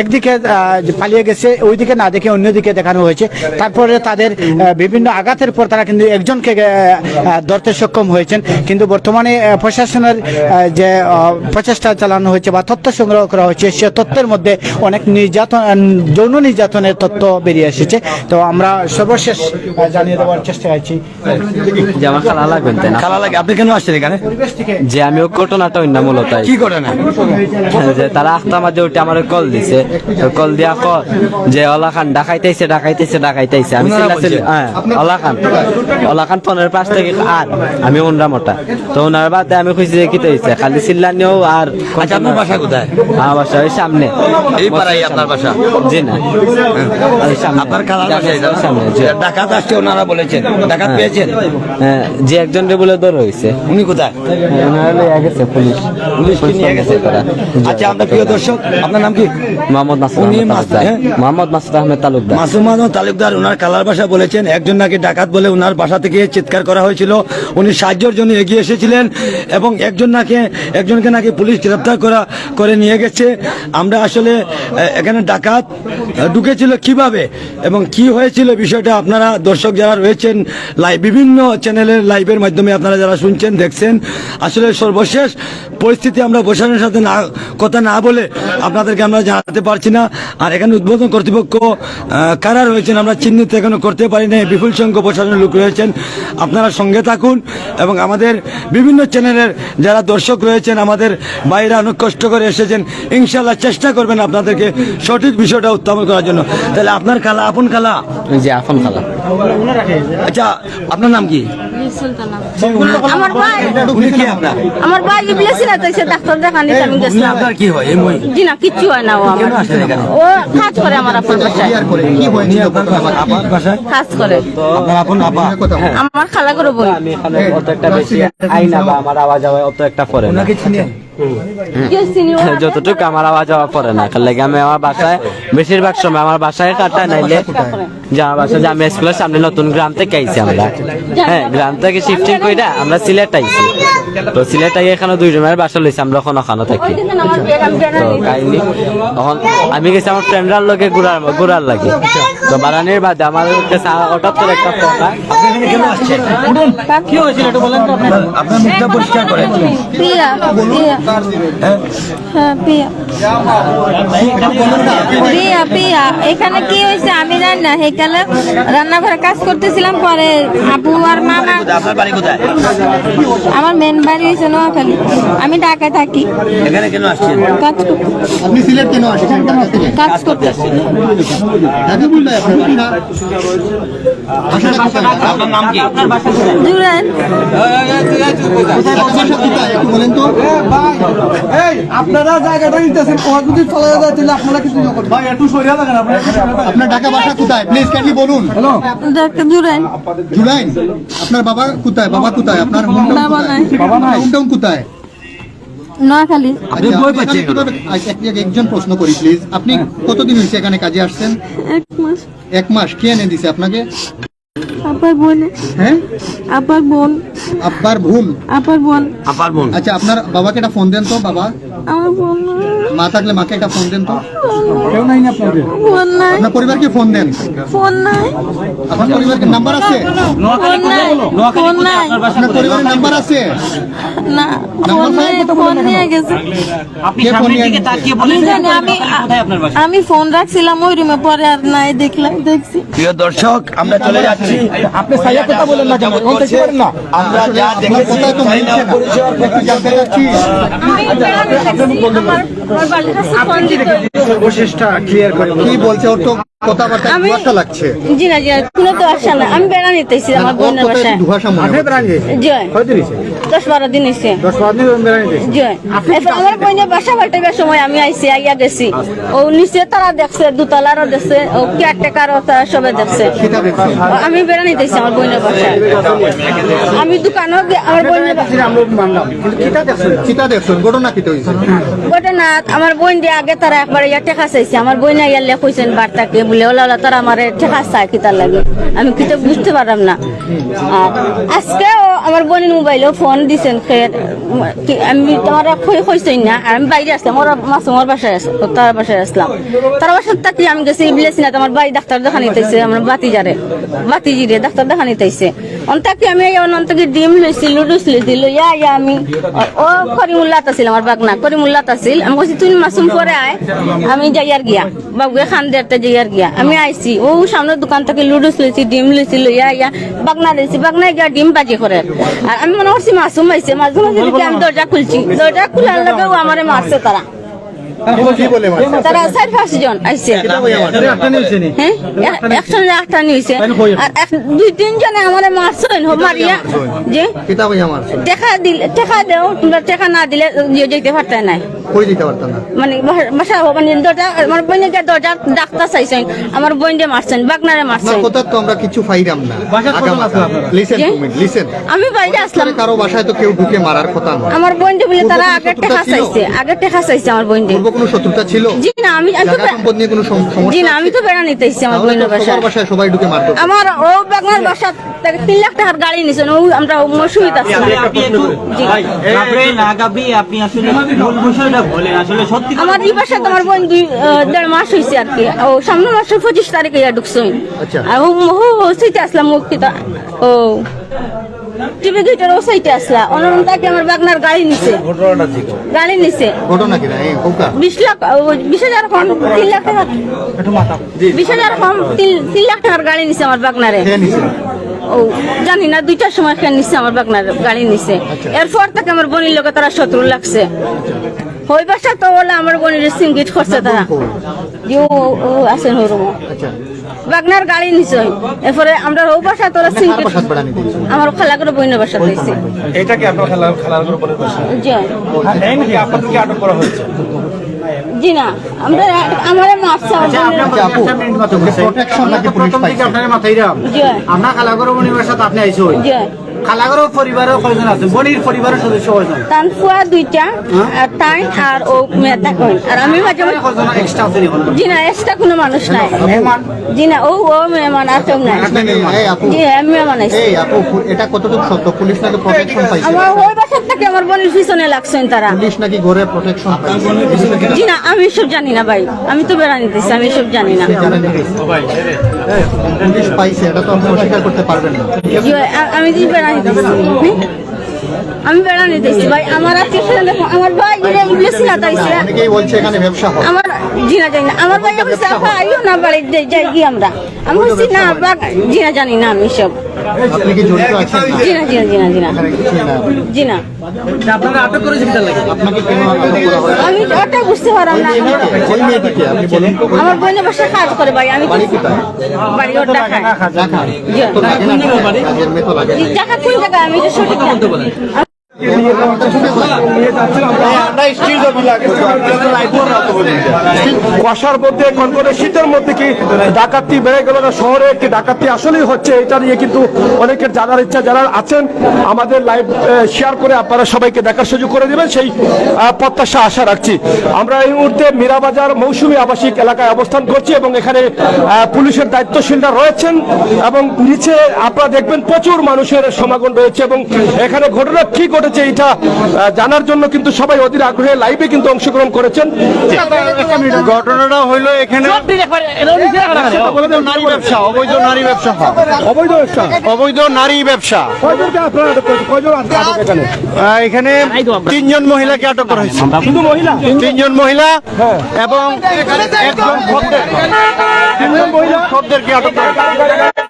একদিকে পালিয়ে গেছে ওইদিকে না দেখে অন্যদিকে দেখানো হয়েছে। তারপরে তাদের বিভিন্ন আঘাতের পর তারা কিন্তু একজনকে ধরতে সক্ষম হয়েছেন। কিন্তু বর্তমানে প্রশাসনের যে প্রচেষ্টা চালানো হয়েছে বা তথ্য সংগ্রহ করা হয়েছে সে তথ্যের মধ্যে অনেক নির্যাতন যৌন নির্যাতনের তথ্য বেরিয়ে এসেছে। তো আমরা সর্বশেষ জানিয়ে দেওয়ার চেষ্টা করছি। যে আমার খালা লাগবেন তাই না? খালা লাগে আপনি কেন আসছেন এখানে? যে আমি ঘটনাটা অন্য মূলত। কি করে না যে তারা আখতা মাঝে উঠে আমার কল দিছে। কল দিয়া কল যে অলা খান ডাকাইতেছে ডাকাইতেছে ডাকাইতেছে। আমি ওনারা হ্যাঁ অলা খান অলা খান ফোনের পাশ থেকে আর আমি উন্ডা মোটা। তো ওনার বাদে আমি খুঁজছি যে কি হয়েছে খালি চিল্লানিও আর আচ্ছা আপনার বাসা কোথায়? আমার বাসা ওই সামনে। এই পাড়াই আপনার বাসা? জি না। সামনে। আপনার খালার বাসা সামনে ডাকাত আসছে ওনারা বলেছেন। ডাকাত পেয়েছেন? হ্যাঁ, যে একজন রে বলে ধর হয়েছে উনি কোথায়? ওনারা লইয়া গেছে পুলিশ। পুলিশ নিয়ে গেছে। আচ্ছা আপনার প্রিয় দর্শক আপনার নাম কি? মোহাম্মদ আহমেদ তালুকদার। হ্যাঁ? মোহাম্মদ মাসুদ আহমেদ তালুকদার। মাসুমান তালুকদার ওনার কালার বাসা বলেছেন একজন নাকি ডাকাত বলে ওনার বাসা থেকে চিৎকার করা হয়েছিল। উনি সাহায্যের জন্য এগিয়ে এসেছিলেন এবং একজন নাকি একজনকে নাকি পুলিশ গ্রেপ্তার করা করে নিয়ে গেছে। আমরা আসলে এখানে ডাকাত ঢুকেছিল কীভাবে এবং কি হয়েছিল বিষয়টা আপনারা দর্শক যারা রয়েছেন লাইভ বিভিন্ন চ্যানেলের লাইভের মাধ্যমে আপনারা যারা শুনছেন দেখছেন আসলে সর্বশেষ পরিস্থিতি আমরা বসানোর সাথে না কথা না বলে আপনাদেরকে আমরা জানাতে পারছি না। আর এখানে উদ্বোধন কর্তৃপক্ষ কারা রয়েছেন আমরা চিহ্নিত এখনও করতে পারি না বিপুল সংখ্যক প্রশাসনের লোক রয়েছেন। আপনারা সঙ্গে থাকুন এবং আমাদের বিভিন্ন চ্যানেলের যারা দর্শক রয়েছেন আমাদের বাইরে অনেক কষ্ট করে এসেছেন ইনশাল্লাহ চেষ্টা করবেন আপনাদেরকে সঠিক বিষয়টা উত্থাপন করার জন্য। তাহলে আপনার খালা আপন খালা? যে আফন খালা। আচ্ছা আপনার নাম কি? সুলতানা। আমার ভাই উনি কি আপনার? আমার ভাই ইবলেসি না তাইছে ডাক্তার দেখানি আমি গেছিলাম আপনার কি হয়? এই মই জি না কিচ্ছু হয় না ও আমার। ও কাজ করে আমার আপনার বাসায়। নি আপনার আপন বাসায়? কাজ করে। আপনার আপন আপা? আমার খালা করে বই। আমি এখানে অত একটা বেশি আই না বা আমার আওয়াজ আওয়াজ অত একটা পড়ে না। ওনাকে চিনি যতটুকু আমার আওয়াজ আওয়াজ পড়ে না কার লাগে আমি আমার বাসায় বেশিরভাগ সময় আমার বাসায় কাটায় নাইলে যে আমার বাসায় যে আমি স্কুলের সামনে নতুন গ্রাম থেকে আইছি আমরা। হ্যাঁ গ্রাম থেকে শিফটিং কইরা আমরা সিলেট আইছি। তো সিলেট আই এখানে দুই জনের বাসা লইছি আমরা ওখানে ওখানে থাকি। তো কাহিনী তখন আমি গেছি আমার ফ্রেন্ডরার লোকে ঘুরার ঘুরার লাগে। তো বারানির বাদে আমার কাছে হঠাৎ করে একটা কথা এখানে কি হয়েছিল একটু বলেন তো আপনি আপনার মুখটা পরিষ্কার করেন। হ্যাঁ হ্যাঁ প্রিয়া প্রিয়া এখানে কি হয়েছে আমি জানি না সেখানে রান্নাঘরে কাজ করতেছিলাম পরে আবু আর মামা আমার মেন বাড়ি হয়েছে নোয়াখালী আমি ঢাকায় থাকি এখানে কেন আসছেন কাজ করতে আপনি সিলেট কেন আসছেন কাজ করতে ঢাকা কোথায় আপনার বাসা? আপনার নাম কি জুড়েন কোথায় বলেন তো আপনারা জায়গাটা নিতেছেন ও যদি চলে যায় তাহলে আপনারা কিছু করবেন। ভাই একটু সরিয়া থাকেন আপনারা আপনার ঢাকা বাসা কোথায়? প্লিজ কাইন্ডলি বলুন। ডাক্তার জুলাইন আপনার বাবা কোথায়? বাবা কোথায়? আপনার বাবা নাই। হোমটাউন কোথায়? নোয়াখালী। আপনি আচ্ছা, বই পাচ্ছেন আচ্ছা, এক- একজন প্রশ্ন করি প্লিজ আপনি কতদিন হয়েছে এখানে কাজে আসছেন? এক মাস। এক মাস। কে এনে দিছে আপনাকে? আপার বোন। হ্যাঁ? আপার বোন। আপার বোন? আপার বোন। আপার বোন। আচ্ছা আপনার বাবাকে একটা ফোন দেন তো বাবা। আমার বোন মা থাকলে মাকে একটা ফোন দেন তো। ফোন নাই আপনার পরিবারকে ফোন দেন। ফোন নাই। আপনার পরিবারের নাম্বার আছে? ফোন নাই। ফোন নাই। আপনার পরিবারের নাম্বার আছে? না ফোন নাই? ফোন নিয়ে গেছে। ফোন নিয়ে আমি আমি আমি ফোন রাখছিলাম ওই রুমে পরে আর নাই দেখলাম দেখছি। প্রিয় দর্শক আমরা চলে যাচ্ছি। আপনি সাইয়া কথা বলেন না কেন? কোন থেকে পারেন না? আমরা যা দেখেছি না না। পরিচয় সর্বশেষটা ক্লিয়ার করে কি বলছে ওর তো? কথাবার্তা আমি- দুয়াশা লাগছে। জি না জি কোনো তো আসা না আমি বেড়া নিতেছি আমার বোনের বাসায়। দুহাসা মনে জয়। দশ বারো দিন হয়েছে। দশ বারো দিন বেড়ান গেছে জয়। আমার বোনের বাসা পাল্টাইবার সময় আমি আইছি আইয়া গেছি। ও নিচে তারা দেখছে দুতলারও দেখছে ও কেয়ারটেকারও তারা সবে দেখছে। ও আমি বেড়া নিতেছি আমার বোনের বাসায়। আমি দোকানও আমার বোনের বা- আমরা মানলাম। কিন্তু কিটা দেখছেন? চিতা দেখছেন? ঘটনা কি হয়েছে ঘটনা আমার বোন দিয়ে আগে তারা একবার ইয়া টেকা চাইছে। আমার বোন ইয়ার লেখ হয়েছেন বার্তাকে বলে, ওলা ওলা, তারা আমার ঠেকা চায় কি তার লাগে? আমি কিছু বুঝতে পারলাম না। আর আজকেও আমার বোনের মোবাইলেও ফোন দিছেন আমি তোমার কইসই না, আর আমি বাইরে আসলাম, ওরা মাসুমার বাসায় আস, তার বাসায় আসলাম। তার বাসায় তাকি আমি গেছি ইবলেছি না আমার বাড়ি ডাক্তার দেখা নিতেছে আমার বাতি যারে বাতি জিরে ডাক্তার দেখা নিতেছে অন্তাকি আমি অনন্তকে ডিম লইছি লুডুস লইছি, লইয়া ইয়া আমি ও করিমুল্লাত আছিল আমার বাগনা করিমুল্লাত আছিল। আমি কইছি, তুই মাসুম পরে আয়, আমি যাইয়ার গিয়া বাবুয়ে খান দেরতে যাইয়ার গিয়া। আমি আইছি, ও সামনের দোকান থেকে লুডুস লইছি, ডিম লইছি, লইয়া ইয়া বাগনা দিছি বাগনা গিয়া ডিম বাজি করে। আর আমি মনে করছি, মাসুম আইছে, মাঝে মাঝে আমি দরজা খুলছি। দরজা খোলার ও আমারে মারছে তারা? তারা চার পাঁচ জন আইছে হ্যাঁ একসঙ্গে একটা নিয়েছে আর এক- দুই তিন জনে আমার মারছেন মারিয়া। যে টেকা দিলে টেকা দেও তোমরা টেকা না দিলে ইয়ে যেতে পারতে নাই। কই দিতে পারতাম না? মানে বাসা- মানে দরজা আমার বোনকে দরজা ডাক্তার চাইছেন আমার বোনকে মারছেন বাগনারে মারছেন। কথা তো আমরা কিছু ফাইরাম না লিসেন লিসেন আমি বাইরে আসলাম। কারও বাসায় তো কেউ ঢুকে মারার কথা নয়। আমার বোনকে বলে তারা আগে টেকা? চাইছে আগে টেকা চাইছে আমার বোনকে পূর্ব কোনো শত্রুতা ছিল? জি না আমি সম্পদ নিয়ে কোনো সম- জি না আমি তো বেড়া নিতে এসেছি আমার বোনের বাসায়। বাসায় সবাই ঢুকে মারতো আমার ও বাগনার বাসা থেকে তিন লাখ টাকার গাড়ি নিছেন ও আমরা মসুইত আছি। জি। আমার এই বাসা তোমার বোন দুই দেড় মাস হয়েছে আর কি। ও সামনের মাসের পঁচিশ তারিখে ইয়া ঢুকছো। আচ্ছা। আর ও ও সাইতে আসলাম ও ও। টিভি দুইটার ও সাইতে আসলা। অনন্তাকে আমার বাগনার গাড়ি নিছে। গাড়ি নিছে। ঘটনা কি এই কৌকা বিশ লাখ বিশ হাজার কম তিন লাখ টাকা। বিশ হাজার কম তিন লাখ টাকার গাড়ি নিছে আমার বাগনারে। নিছে? ও জানি না দুইটার সময় খেয়ে নিচ্ছে আমার বাগনার গাড়ি নিচ্ছে এরপর তাকে আমার বোনের লোকে তারা শত্রু লাগছে। ওই বাসা তো বলে আমার বোনের সিঙ্গিট করছে তারা। যে ও ও আছেন হরুম আচ্ছা। বাগনার গাড়ি নিছে। এরপরে আমরা ও বাসা তোরা সিঙ্গিট? আমার খালা করে বোনের বাসা দিয়েছে এটা কি আপনার খেলা খেলার উপরে বসে? জি। আপনাদেরকে আটক করা হয়েছে? জি না আমরা আমার মারছে আচ্ছা প্রোটেকশন নাকি পুলিশ পাইছে। আপনার মাথায় রাম জি। আমরা খালাগর মনিবার সাথে আপনি আইসো জি। খালাগর পরিবারের কয়জন আছে? বনির পরিবারের সদস্য কয়জন? তান ফুয়া দুইটা তাই আর ও মেয়েটা কই আর আমি মাঝে মাঝে কয়জন এক্সট্রা আছে জি না এক্সট্রা কোনো মানুষ নাই। মেহমান? জি না ও ও মেহমান আর কেউ নাই। আপনি মেয়ে- এই আপু। জি আমি মেহমান আইছি এই আপু এটা কতটুকু সত্য? পুলিশ নাকি প্রোটেকশন পাইছে? আমার ওই বাসার থেকে আমার বোনের পিছনে লাগছেন তারা। পুলিশ নাকি ঘরে প্রোটেকশন পাইছে? জি না আমি সব জানি না ভাই। আমি তো বেড়া নিতেছি আমি সব জানি না। পুলিশ পাইছে এটা তো আপনি অস্বীকার করতে পারবেন না। আমি যে? আমি বেড়া নিতেছি ভাই আমার আত্মীয় আমার ভাই না তাইছে। আমার জি না জানি না। আমার ভাই বলছে আপা আইও না বাড়িতে যাই- যাই কি আমরা। আমি বলছি না বা জি না জানি না আমি সব। হয় আমি ওটা বুঝতে পারলাম না। ওই মেয়েটিকে আপনি বলুন। আমার বোনের বাসায় কাজ করে ভাই আমি বাড়ি বাড়ি ওর কোন জায়গায়? আমি তো সঠিক জানি না। কুয়াশার মধ্যে, কনকনে শীতের মধ্যে কি ডাকাতি বেড়ে গেল না? শহরে একটি ডাকাতি আসলেই হচ্ছে, এটা নিয়ে কিন্তু অনেকের জানার ইচ্ছা যারা আছেন, আমাদের লাইভ শেয়ার করে আপনারা সবাইকে দেখার সুযোগ করে দেবেন। সেই প্রত্যাশা আশা রাখছি। আমরা এই মুহূর্তে মীরাবাজার মৌসুমী আবাসিক এলাকায় অবস্থান করছি এবং এখানে পুলিশের দায়িত্বশীলরা রয়েছেন এবং নিচে আপনারা দেখবেন প্রচুর মানুষের সমাগম রয়েছে এবং এখানে ঘটনা কি ঘটেছে এটা জানার জন্য কিন্তু সবাই অধীর আগ্রহে লাইভে কিন্তু অংশগ্রহণ করেছেন। ঘটনাটা হইল এখানে অবৈধ নারী ব্যবসা অবৈধ নারী ব্যবসা। অবৈধ নারী এখানে? তিনজন মহিলাকে আটক করা হয়েছে। তিনজন মহিলা এবং একজন খদ্দের মহিলা? খদ্দেরকে আটক করা হয়েছে।